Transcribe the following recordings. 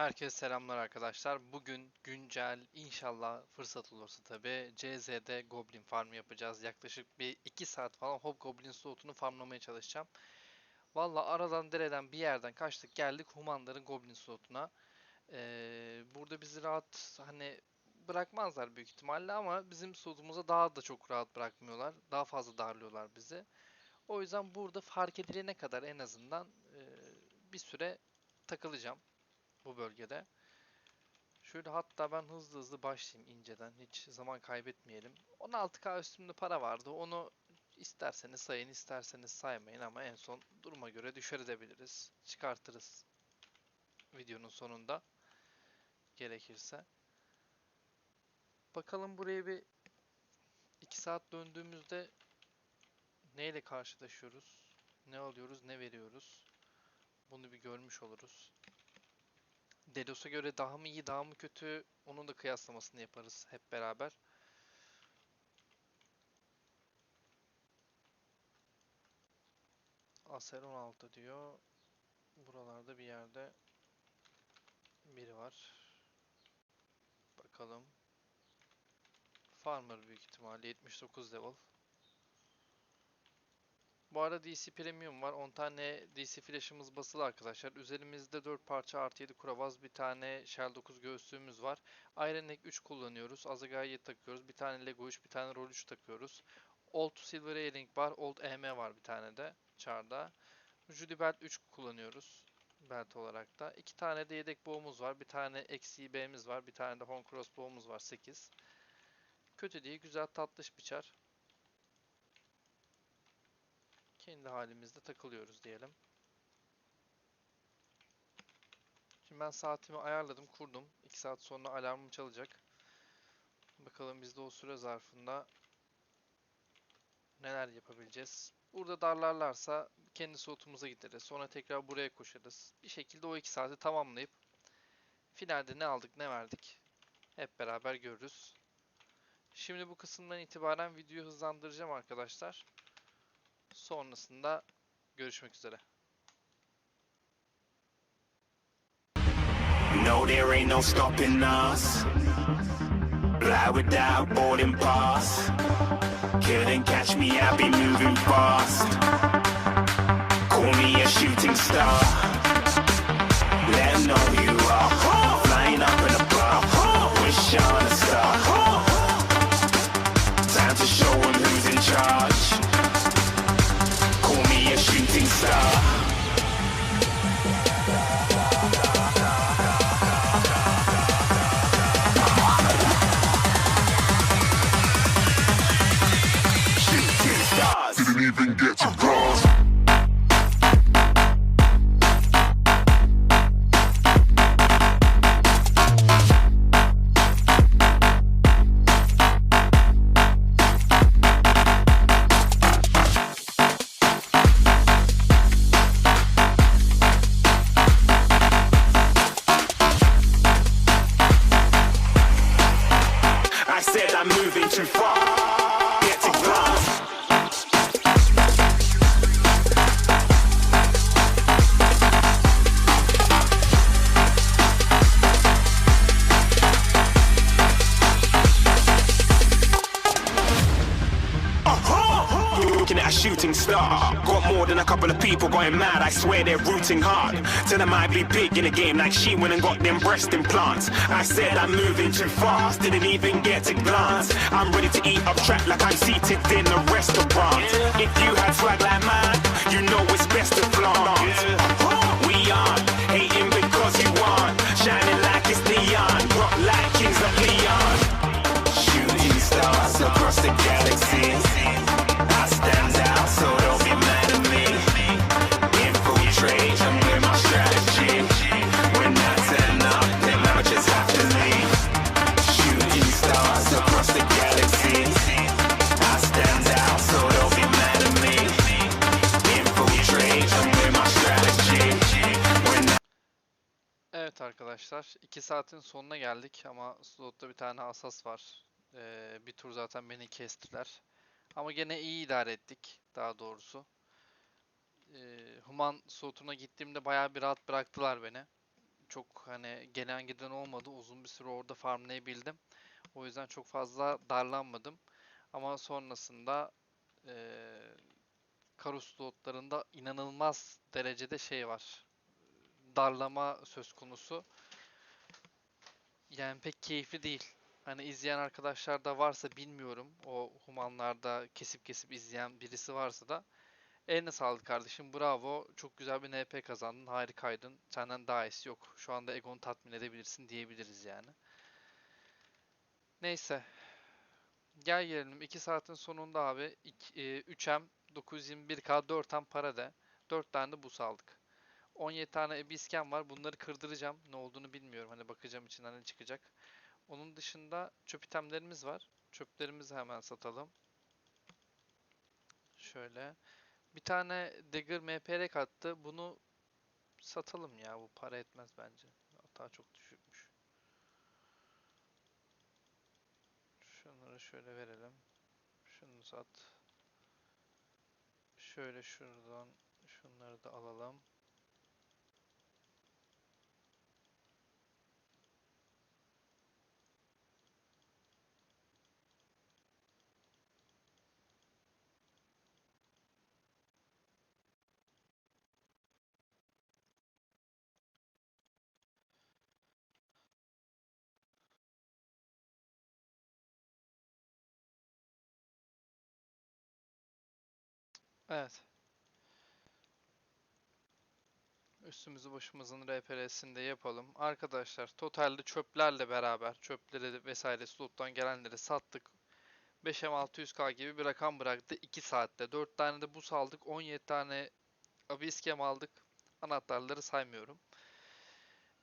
Herkese selamlar arkadaşlar. Bugün güncel inşallah fırsat olursa tabi CZ'de Goblin Farm yapacağız. Yaklaşık bir 2 saat falan Hobgoblin slotunu farmlamaya çalışacağım. Valla aradan dereden bir yerden kaçtık geldik Humandar'ın Goblin slotuna. Ee, burada bizi rahat hani bırakmazlar büyük ihtimalle ama bizim slotumuza daha da çok rahat bırakmıyorlar. Daha fazla darlıyorlar bizi. O yüzden burada fark edilene kadar en azından e, bir süre takılacağım bu bölgede. Şöyle hatta ben hızlı hızlı başlayayım inceden. Hiç zaman kaybetmeyelim. 16k üstümde para vardı. Onu isterseniz sayın, isterseniz saymayın ama en son duruma göre düşer edebiliriz. Çıkartırız videonun sonunda gerekirse. Bakalım buraya bir 2 saat döndüğümüzde neyle karşılaşıyoruz? Ne alıyoruz, ne veriyoruz? Bunu bir görmüş oluruz. Delos'a göre daha mı iyi, daha mı kötü? Onun da kıyaslamasını yaparız hep beraber. Aser 16 diyor. Buralarda bir yerde biri var. Bakalım. Farmer büyük ihtimalle 79 level. Bu arada DC Premium var. 10 tane DC flash'ımız basılı arkadaşlar. Üzerimizde 4 parça artı 7 kuravaz, bir tane Shell 9 göğüslüğümüz var. Iron Neck 3 kullanıyoruz. Azagai'yi takıyoruz. Bir tane Lego 3, bir tane Roll 3 takıyoruz. Old Silver Earring var. Old EM var bir tane de çarda. Judy Belt 3 kullanıyoruz. Belt olarak da. 2 tane de yedek boğumuz var. Bir tane XCB'miz var. Bir tane de Home Crossbow'umuz var. 8. Kötü değil. Güzel tatlış bir çar. Kendi halimizde takılıyoruz diyelim. Şimdi ben saatimi ayarladım, kurdum. 2 saat sonra alarmım çalacak. Bakalım biz de o süre zarfında neler yapabileceğiz. Burada darlarlarsa kendi slotumuza gideriz. Sonra tekrar buraya koşarız. Bir şekilde o 2 saati tamamlayıp finalde ne aldık ne verdik hep beraber görürüz. Şimdi bu kısımdan itibaren videoyu hızlandıracağım arkadaşlar. Sonrasında görüşmek üzere. No, there ain't no stopping us. Fly without boarding pass. Couldn't catch me, I'll be moving fast. Call me a shooting star. Let know shooting star. Couple of people going mad. I swear they're rooting hard. Tell them I'd be big in the game like she went and got them breast implants. I said I'm moving too fast, didn't even get to glance. I'm ready to eat up track like I'm seated in a restaurant. If you had swag like mine, you know it's best to flaunt. We aren't hating because you want. Shining like it's neon, rock like kings of Leon. Shooting stars across the galaxy. Ama slotta bir tane asas var. Ee, bir tur zaten beni kestiler. Ama gene iyi idare ettik. daha doğrusu. Ee, Human slotuna gittiğimde bayağı bir rahat bıraktılar beni. Çok hani gelen giden olmadı. Uzun bir süre orada farmlayabildim. O yüzden çok fazla darlanmadım. Ama sonrasında eee Karus slotlarında inanılmaz derecede şey var. Darlama söz konusu. Yani pek keyifli değil. Hani izleyen arkadaşlar da varsa bilmiyorum. O humanlarda kesip kesip izleyen birisi varsa da eline sağlık kardeşim. Bravo. Çok güzel bir NP kazandın. Harikaydın. Senden daha iyisi yok. Şu anda egonu tatmin edebilirsin diyebiliriz yani. Neyse. Gel gelelim 2 saatin sonunda abi 3M 921K 4M para de 4 tane de bus aldık. 17 tane ebisken var. Bunları kırdıracağım. Ne olduğunu bilmiyorum. Hani bakacağım içinden ne çıkacak. Onun dışında çöp itemlerimiz var. Çöplerimizi hemen satalım. Şöyle. Bir tane Dagger MPR attı. Bunu satalım ya. Bu para etmez bence. Hatta çok düşükmüş. Şunları şöyle verelim. Şunu sat. Şöyle şuradan şunları da alalım. Evet. Üstümüzü başımızın RPR'sini yapalım. Arkadaşlar totalde çöplerle beraber çöpleri vesaire slottan gelenleri sattık. 5M 600K gibi bir rakam bıraktı 2 saatte. 4 tane de bus aldık. 17 tane abiskem aldık. Anahtarları saymıyorum.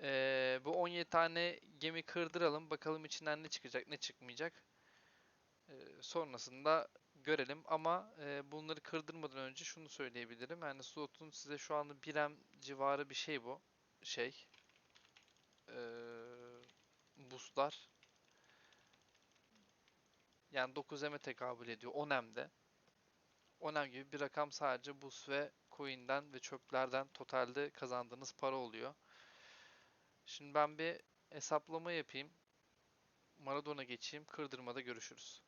Ee, bu 17 tane gemi kırdıralım. Bakalım içinden ne çıkacak ne çıkmayacak. Ee, sonrasında görelim ama e, bunları kırdırmadan önce şunu söyleyebilirim. Yani slotun size şu anda 1M civarı bir şey bu. Şey. E, boostlar. Yani 9M'e tekabül ediyor. 10M'de. 10M gibi bir rakam sadece boost ve coin'den ve çöplerden totalde kazandığınız para oluyor. Şimdi ben bir hesaplama yapayım. Maradona geçeyim. Kırdırmada görüşürüz.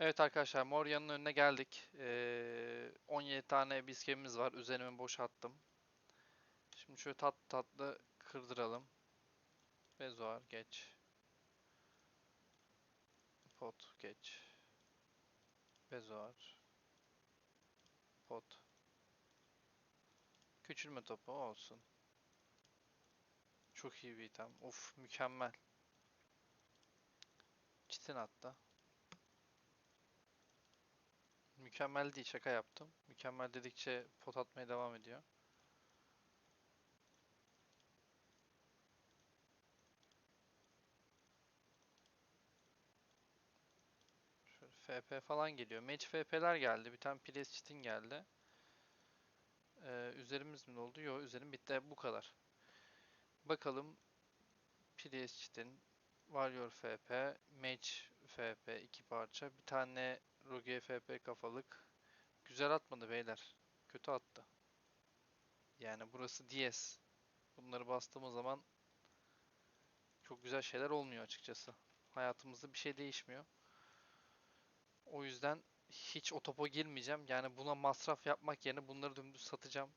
Evet arkadaşlar Moria'nın önüne geldik. Ee, 17 tane biskemimiz var. Üzerime boşalttım. Şimdi şöyle tatlı tatlı kırdıralım. Bezoar geç. Pot geç. Bezoar. Pot. Küçülme topu olsun. Çok iyi bir item. Of mükemmel. Çitin hatta. Mükemmel değil şaka yaptım. Mükemmel dedikçe pot atmaya devam ediyor. Şöyle FP falan geliyor. Match FP'ler geldi. Bir tane Priest Chitin geldi. Ee, üzerimiz mi oldu? Yok üzerim bitti. Bu kadar. Bakalım Priest Chitin, Warrior FP, Mage FP iki parça. Bir tane Rogue FP kafalık. Güzel atmadı beyler. Kötü attı. Yani burası DS. Bunları bastığımız zaman çok güzel şeyler olmuyor açıkçası. Hayatımızda bir şey değişmiyor. O yüzden hiç o topa girmeyeceğim. Yani buna masraf yapmak yerine bunları dümdüz satacağım.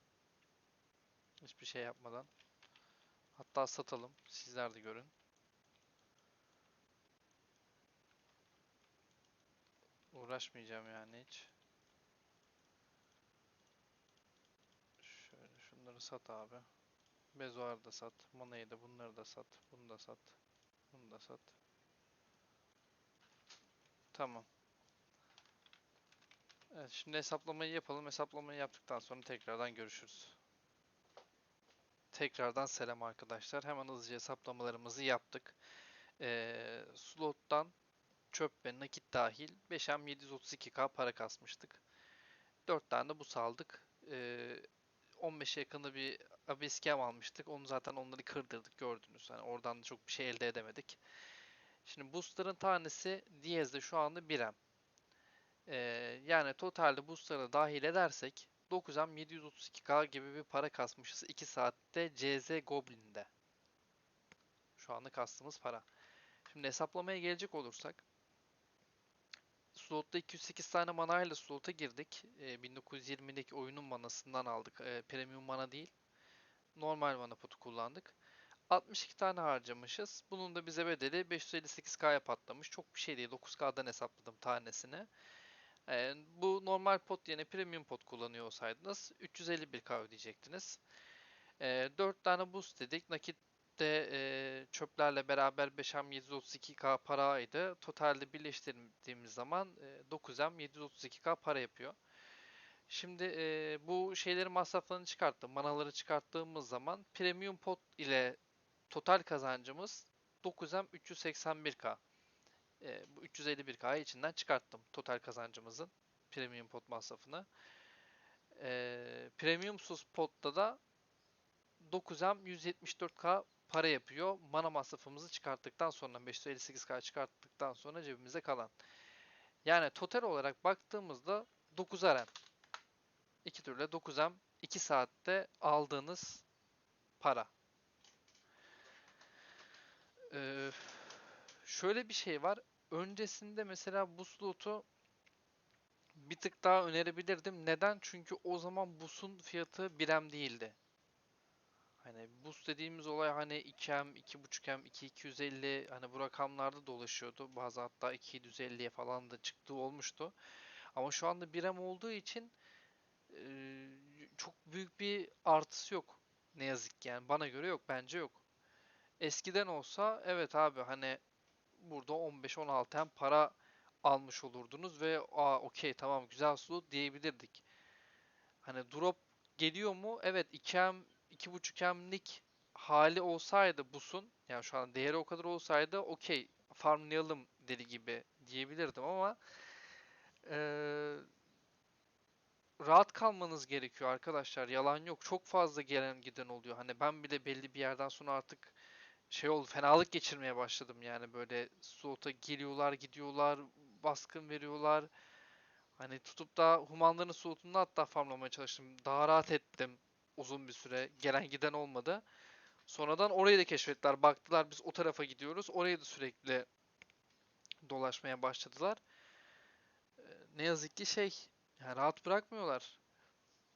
Hiçbir şey yapmadan. Hatta satalım. Sizler de görün. Uğraşmayacağım yani hiç. Şöyle şunları sat abi. Bezoar da sat. Mona'yı da bunları da sat. Bunu da sat. Bunu da sat. Tamam. Evet şimdi hesaplamayı yapalım. Hesaplamayı yaptıktan sonra tekrardan görüşürüz. Tekrardan selam arkadaşlar. Hemen hızlıca hesaplamalarımızı yaptık. Ee, slottan çöp ve nakit dahil 5M 732K para kasmıştık. 4 tane de bu saldık. Ee, 15'e yakında bir abiskem almıştık. Onu zaten onları kırdırdık gördünüz. Yani oradan da çok bir şey elde edemedik. Şimdi boostların tanesi Diaz'de şu anda 1M. Ee, yani totalde boostları dahil edersek 9M 732k gibi bir para kasmışız 2 saatte CZ Goblin'de. Şu anda kastığımız para. Şimdi hesaplamaya gelecek olursak Slotta 208 tane mana ile slota girdik. Ee, 1920'deki oyunun manasından aldık. Ee, premium mana değil. Normal mana potu kullandık. 62 tane harcamışız. Bunun da bize bedeli 558k'ya patlamış. Çok bir şey değil. 9k'dan hesapladım tanesini. Ee, bu normal pot yerine premium pot kullanıyor olsaydınız 351k ödeyecektiniz. Ee, 4 tane boost dedik. Nakitte e, çöplerle beraber 5M 732k paraydı. Totalde birleştirdiğimiz zaman e, 9M 732k para yapıyor. Şimdi e, bu şeylerin masraflarını çıkarttım. Manaları çıkarttığımız zaman premium pot ile total kazancımız 9M 381k. E, bu 351k'yı içinden çıkarttım total kazancımızın premium pot masrafını. E, premium sus potta da 9M 174k para yapıyor. Mana masrafımızı çıkarttıktan sonra 558k çıkarttıktan sonra cebimize kalan. Yani total olarak baktığımızda 9 RM. İki türlü 9M 2 saatte aldığınız para. Ee, şöyle bir şey var. Öncesinde mesela bu slotu bir tık daha önerebilirdim. Neden? Çünkü o zaman bus'un fiyatı 1M değildi. Hani bus dediğimiz olay hani 2M, 2.5M, 2250 hani bu rakamlarda dolaşıyordu. Bazı hatta 2750'ye falan da çıktığı olmuştu. Ama şu anda 1M olduğu için çok büyük bir artısı yok. Ne yazık ki yani bana göre yok, bence yok. Eskiden olsa evet abi hani burada 15-16 hem para almış olurdunuz ve aa okey tamam güzel slot diyebilirdik. Hani drop geliyor mu? Evet 2M 2.5M'lik hali olsaydı busun yani şu an değeri o kadar olsaydı okey farmlayalım deli gibi diyebilirdim ama eee, rahat kalmanız gerekiyor arkadaşlar. Yalan yok. Çok fazla gelen giden oluyor. Hani ben bile belli bir yerden sonra artık şey oldu fenalık geçirmeye başladım yani böyle slota geliyorlar gidiyorlar baskın veriyorlar hani tutup da humanların slotunda hatta farmlamaya çalıştım daha rahat ettim uzun bir süre gelen giden olmadı sonradan orayı da keşfettiler baktılar biz o tarafa gidiyoruz orayı da sürekli dolaşmaya başladılar Ee, ne yazık ki şey yani rahat bırakmıyorlar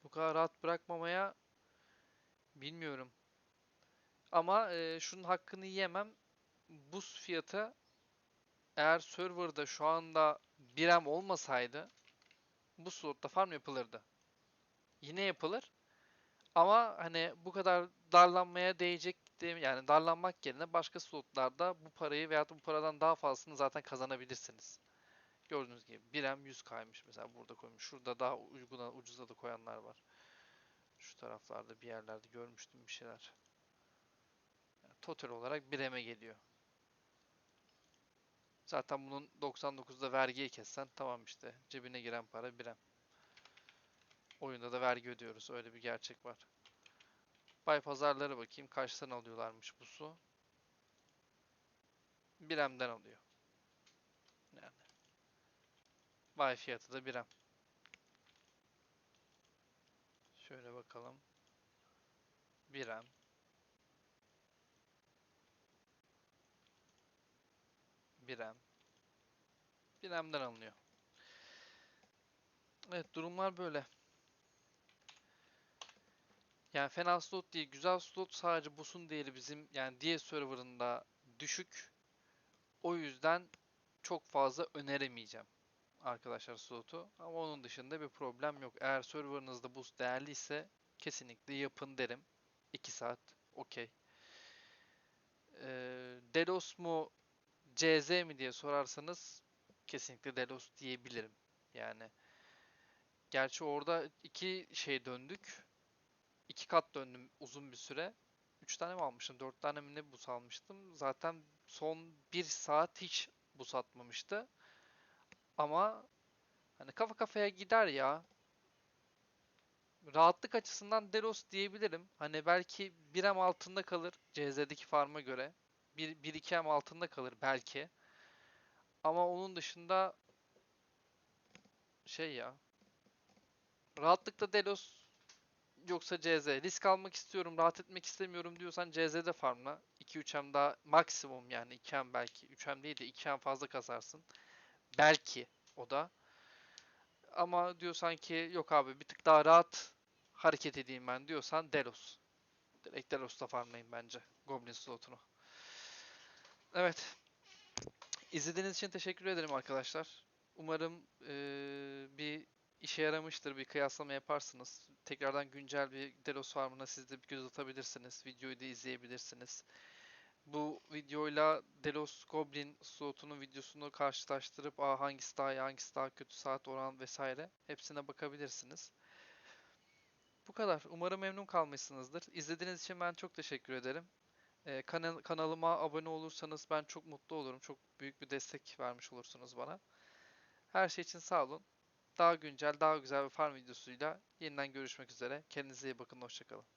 bu kadar rahat bırakmamaya bilmiyorum ama e, şunun hakkını yiyemem. Buz fiyatı eğer serverda şu anda 1M olmasaydı bu slotta farm yapılırdı. Yine yapılır. Ama hani bu kadar darlanmaya değecek yani darlanmak yerine başka slotlarda bu parayı veya bu paradan daha fazlasını zaten kazanabilirsiniz. Gördüğünüz gibi 1M 100 kaymış mesela burada koymuş. Şurada daha uyguna ucuza da koyanlar var. Şu taraflarda bir yerlerde görmüştüm bir şeyler. Total olarak 1M'e geliyor. Zaten bunun 99'da vergiyi kessen tamam işte. Cebine giren para 1M. Oyunda da vergi ödüyoruz. Öyle bir gerçek var. Bay pazarları bakayım kaçtan alıyorlarmış bu su. 1M'den alıyor. Yani. Bay fiyatı da 1M. Şöyle bakalım. 1M. 1M. 1M'den alınıyor. Evet durumlar böyle. Yani fena slot değil. Güzel slot sadece boss'un değeri bizim yani diye serverında düşük. O yüzden çok fazla öneremeyeceğim arkadaşlar slotu. Ama onun dışında bir problem yok. Eğer serverınızda boost değerliyse kesinlikle yapın derim. 2 saat okey. Ee, Delos mu CZ mi diye sorarsanız kesinlikle Delos diyebilirim. Yani gerçi orada iki şey döndük. İki kat döndüm uzun bir süre. Üç tane mi almıştım? Dört tane mi ne bus almıştım? Zaten son bir saat hiç bus atmamıştı. Ama hani kafa kafaya gider ya. Rahatlık açısından Delos diyebilirim. Hani belki 1M altında kalır CZ'deki farm'a göre. 1-2M altında kalır belki. Ama onun dışında şey ya. Rahatlıkla Delos yoksa CZ. Risk almak istiyorum, rahat etmek istemiyorum diyorsan CZ'de farmla. 2-3M daha maksimum yani 2M belki. 3M değil de 2M fazla kazarsın. Belki o da. Ama diyorsan ki yok abi bir tık daha rahat hareket edeyim ben diyorsan Delos. Direkt Delos'ta farmlayın bence Goblin slotunu. Evet. İzlediğiniz için teşekkür ederim arkadaşlar. Umarım eee, bir işe yaramıştır, bir kıyaslama yaparsınız. Tekrardan güncel bir Delos farmına siz de bir göz atabilirsiniz. Videoyu da izleyebilirsiniz. Bu videoyla Delos Goblin slotunun videosunu karşılaştırıp Aa, hangisi daha iyi, hangisi daha kötü, saat oran vesaire hepsine bakabilirsiniz. Bu kadar. Umarım memnun kalmışsınızdır. İzlediğiniz için ben çok teşekkür ederim. Ee, kanal, kanalıma abone olursanız ben çok mutlu olurum. Çok büyük bir destek vermiş olursunuz bana. Her şey için sağ olun. Daha güncel, daha güzel bir farm videosuyla yeniden görüşmek üzere. Kendinize iyi bakın. Hoşçakalın.